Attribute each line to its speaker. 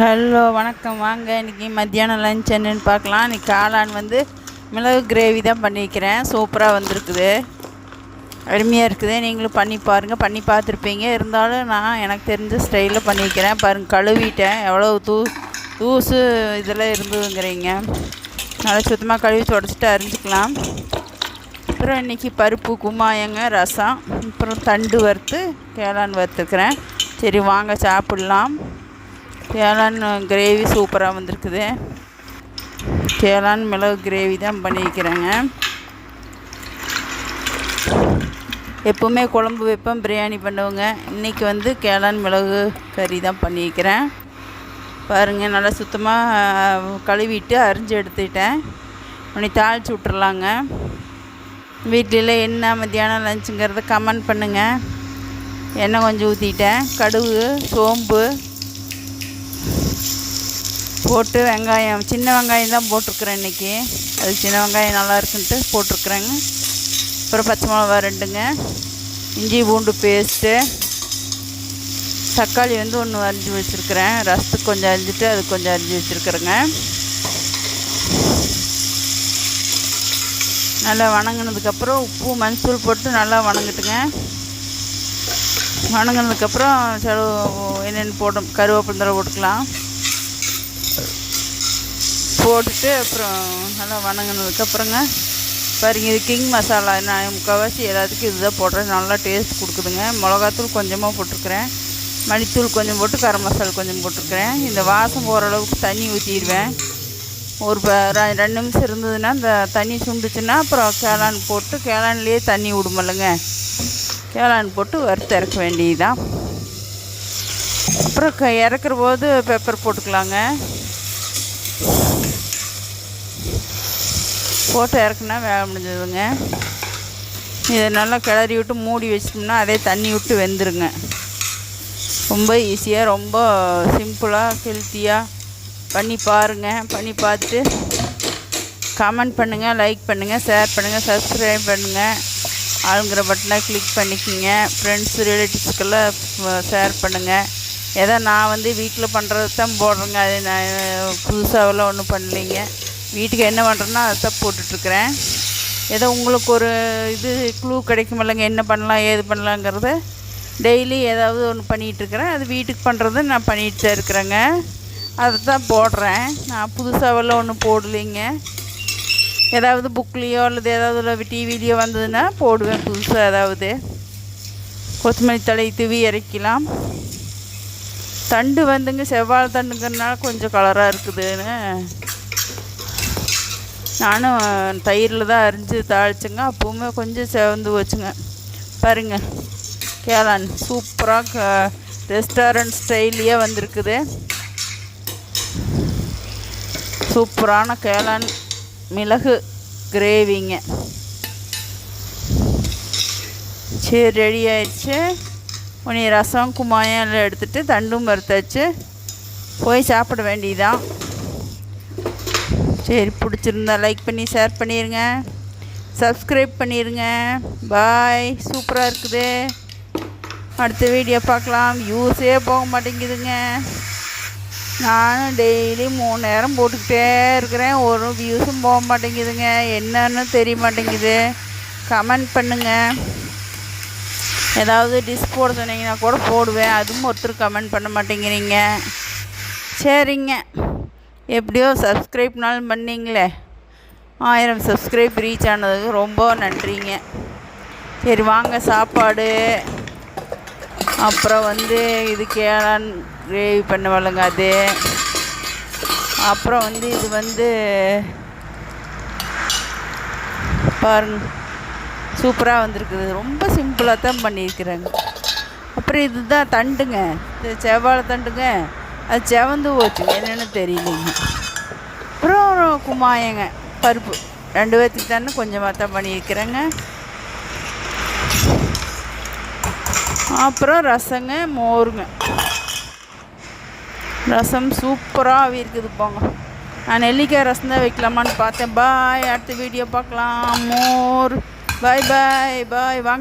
Speaker 1: Hello வணக்கம். வாங்க இன்றைக்கி மத்தியானம் லஞ்ச் என்னென்னு பார்க்கலாம். இன்றைக்கி காளான் வந்து மிளகு கிரேவி தான் பண்ணியிருக்கிறேன் சூப்பராக வந்திருக்குது. அருமையாக இருக்குது. நீங்களும் பண்ணி பாருங்கள் பண்ணி பார்த்துருப்பீங்க. இருந்தாலும் நான் எனக்கு தெரிஞ்ச ஸ்டைலில் பண்ணியிருக்கிறேன் பாருங்கள் கழுவிட்டேன். எவ்வளோ தூ தூசு இதெல்லாம் இருந்ததுங்கிறீங்க. நல்லா சுத்தமாக கழுவி தொடச்சிட்டு அரிஞ்சிக்கலாம். அப்புறம் இன்றைக்கி பருப்பு குமாயங்க ரசம். அப்புறம் தண்டு வறுத்து கேளான் வறுத்துருக்குறேன். சரி வாங்க சாப்பிட்லாம். கேளான் கிரேவி சூப்பராக வந்திருக்குது. கேளான் மிளகு கிரேவி தான் பண்ணியிருக்கிறேங்க. எப்போவுமே குழம்பு வைப்பேன் பிரியாணி பண்ணுவோங்க. இன்றைக்கி வந்து கேளான் மிளகு கறி தான் பண்ணியிருக்கிறேன். பாருங்கள் நல்லா சுத்தமாக கழுவிட்டு அரிஞ்சு எடுத்துக்கிட்டேன் உடனே தாளித்து விட்றலாங்க வீட்டில் என்ன மத்தியானம் லஞ்சுங்கிறத கமெண்ட் பண்ணுங்கள் எண்ணெய் கொஞ்சம் ஊற்றிட்டேன் கடுகு சோம்பு போட்டு வெங்காயம் சின்ன வெங்காயம் தான் போட்டிருக்குறேன் இன்றைக்கி அது சின்ன வெங்காயம் நல்லா இருக்குன்ட்டு போட்டிருக்குறேங்க. அப்புறம் பச்சை மிளகா ரெண்டுங்க. இஞ்சி பூண்டு பேஸ்ட்டு. தக்காளி வந்து ஒன்று அரிஞ்சு வச்சுருக்குறேன். ரசத்துக்கு கொஞ்சம் அரிஞ்சிட்டு அது கொஞ்சம் அரிஞ்சு வச்சுருக்குறேங்க. நல்லா வணங்கினதுக்கப்புறம் உப்பு மஞ்சள் போட்டு நல்லா வணங்கிட்டுங்க. வணங்கினதுக்கப்புறம் செலவு என்னென்னு போட்டோம் கருவேப்பிலை போட்டுக்கலாம். போட்டுட்டு அப்புறம் நல்லா வணங்கினதுக்கப்புறங்க பாருங்க இது கிங் மசாலா நான் முக்கால்வாசி எல்லாத்துக்கும் இதுதான் போடுறேன். நல்லா டேஸ்ட் கொடுக்குதுங்க. மிளகாத்தூள் கொஞ்சமாக போட்டிருக்கிறேன். மணித்தூள் கொஞ்சம் போட்டு கரம் மசாலா கொஞ்சம் போட்டிருக்கிறேன். இந்த வாசம் போகிற அளவுக்கு தண்ணி ஊற்றிடுவேன் ஒரு ரெண்டு நிமிஷம் இருந்ததுன்னா இந்த தண்ணி சுண்டுச்சுன்னா அப்புறம் கேளான் போட்டு கேளான்லேயே தண்ணி விடுமில்லங்க. கேளான் போட்டு வறுத்து இறக்க வேண்டியதுதான். அப்புறம் க இறக்குற போது பெப்பர் போட்டுக்கலாங்க. போட்டு இறக்குனா வேலை முடிஞ்சதுங்க. இதை நல்லா கிளறி விட்டு மூடி வச்சிட்டோம்னா அதே தண்ணி விட்டு வெந்துருங்க. ரொம்ப ஈஸியாக ரொம்ப சிம்பிளாக ஹெல்த்தியாக பண்ணி பாருங்கள் பண்ணி பார்த்துட்டு கமெண்ட் பண்ணுங்கள் லைக் பண்ணுங்கள் ஷேர் பண்ணுங்கள் சப்ஸ்கிரைப் பண்ணுங்கள் ஆளுங்கிற பட்டனை கிளிக் பண்ணிக்கிங்க. ஃப்ரெண்ட்ஸ் ரிலேட்டிவ்ஸ்க்கெல்லாம் ஷேர் பண்ணுங்கள் ஏதோ நான் வந்து வீட்டில் பண்ணுறது தான் போடுறேங்க. அது நான் புதுசாகலாம் ஒன்றும் பண்ணலைங்க. வீட்டுக்கு என்ன பண்ணுறேன்னா அதை தான் போட்டுட்ருக்குறேன். ஏதோ உங்களுக்கு ஒரு இது க்ளூ கிடைக்குமில்லங்க. என்ன பண்ணலாம் ஏது பண்ணலாங்கிறத டெய்லி ஏதாவது ஒன்று பண்ணிகிட்ருக்குறேன் அது வீட்டுக்கு பண்ணுறது நான் பண்ணிகிட்டு தான் இருக்கிறேங்க. அதை தான் போடுறேன். நான் புதுசாகலாம் ஒன்றும் போடலைங்க. ஏதாவது புக்லேயோ அல்லது ஏதாவது டிவிலேயோ வந்ததுன்னா போடுவேன் புதுசாக ஏதாவது. கொத்தமல்லி தலை தூவி இறக்கலாம் தண்டு வந்துங்க செவ்வாழை தண்டுங்கிறதுனால கொஞ்சம் கலராக இருக்குதுன்னு. நானும் தயிரில் தான் அரிஞ்சு தாளிச்சேங்க அப்போவுமே கொஞ்சம் செவந்து வச்சுங்க பாருங்க கேளான் சூப்பராக ரெஸ்டாரண்ட் ஸ்டைல்லையே வந்திருக்குது. சூப்பரான கேளான் மிளகு கிரேவிங்க சரி ரெடி ஆயிடுச்சு. உனி ரசம் குமாயம் எல்லாம் எடுத்துகிட்டு தண்டும் வறுத்தாச்சு போய் சாப்பிட வேண்டியதான் சரி பிடிச்சிருந்தா லைக் பண்ணி ஷேர் பண்ணிடுங்க சப்ஸ்கிரைப் பண்ணிடுங்க பாய் சூப்பராக இருக்குது. அடுத்த வீடியோ பார்க்கலாம். யூஸே போக மாட்டேங்குதுங்க. நானும் டெய்லி மூணு நேரம் போட்டுக்கிட்டே இருக்கிறேன். ஒரு வியூஸும் போக மாட்டேங்குதுங்க. என்னன்னு தெரிய மாட்டேங்குது. கமெண்ட் பண்ணுங்கள் ஏதாவது டிஷ் போட சொன்னீங்கன்னா கூட போடுவேன். அதுவும் ஒருத்தர் கமெண்ட் பண்ண மாட்டேங்கிறீங்க. சரிங்க. எப்படியோ சப்ஸ்கிரைப்னாலும் பண்ணிங்களே. ஆயிரம் சப்ஸ்கிரைப் ரீச் ஆனதுக்கு ரொம்ப நன்றிங்க. சரி வாங்க சாப்பாடு. அப்புறம் வந்து இது கேளான் கிரேவி பண்ணுவாளுங்க அது? அப்புறம் வந்து இது வந்து பாருங்க. சூப்பராக வந்திருக்குது. ரொம்ப சிம்பிளாக தான் பண்ணியிருக்கிறேங்க அப்புறம் இதுதான் தண்டுங்க. இந்த செவ்வாழை தண்டுங்க. அது செவந்து போச்சுங்க என்னென்னு தெரியலைங்க. அப்புறம் குமாயங்க. பருப்பு. ரெண்டு பேர்த்துக்கு தானே கொஞ்சமாக தான் பண்ணியிருக்கிறேங்க. அப்புறம் ரசங்க மோருங்க. ரசம் சூப்பராக இருக்குது போங்க. நான் நெல்லிக்காய் ரசம் தான் வைக்கலாமான்னு பார்த்தேன். பாய். அடுத்த வீடியோ பார்க்கலாம். மோர். பாய் பாய் பாய் வாங்க